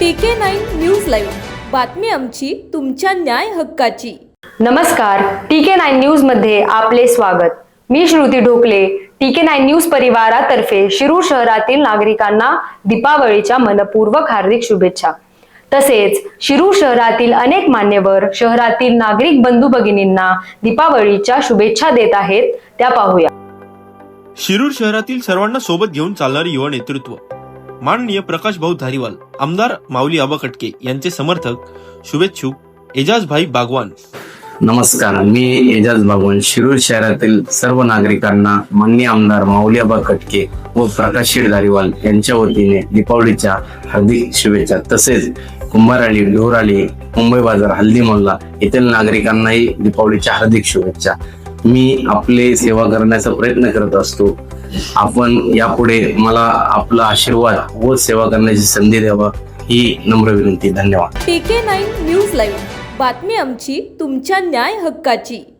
पीके nine news live बातमी आमची तुमच्या न्याय हक्काची. नमस्कार टीके नाईन न्यूजमध्ये आपले स्वागत. मी श्रुती ढोकले टीके नाईन न्यूज परिवारातर्फे शिरूर शहरातील नागरिकांना दीपावळीच्या मनपूर्वक हार्दिक शुभेच्छा. तसेच शिरूर शहरातील अनेक मान्यवर शहरातील नागरिक बंधू भगिनींना दीपावळीच्या शुभेच्छा देत आहेत त्या पाहूया. शिरूर शहरातील सर्वांना सोबत घेऊन चालणारे युवा नेतृत्व. माननीय प्रकाश भाऊ धारीवाल आमदार माऊली आबा कटके यांचे समर्थक शुभेच्छुक एजाज भाई बागवान. नमस्कार मी एजाज बागवान शिरूर शहरातील सर्व नागरिकांना मान्य आमदार माऊलीआबा कटके व प्रकाश शेठ धारीवाल यांच्या वतीने दीपावलीच्या हार्दिक शुभेच्छा. तसेच कुंभारआली ढोराळी मुंबई बाजार हल्दी मोहल्ला येथील नागरिकांनाही दीपावलीच्या हार्दिक शुभेच्छा. मी आपले सेवा करण्याचा प्रयत्न करत असतो. आपण यापुढे मला आपला आशीर्वाद व सेवा करण्याची संधी द्यावा ही नम्र विनंती. धन्यवाद. PK nine news live. बातमी आमची तुमच्या न्याय हक्काची.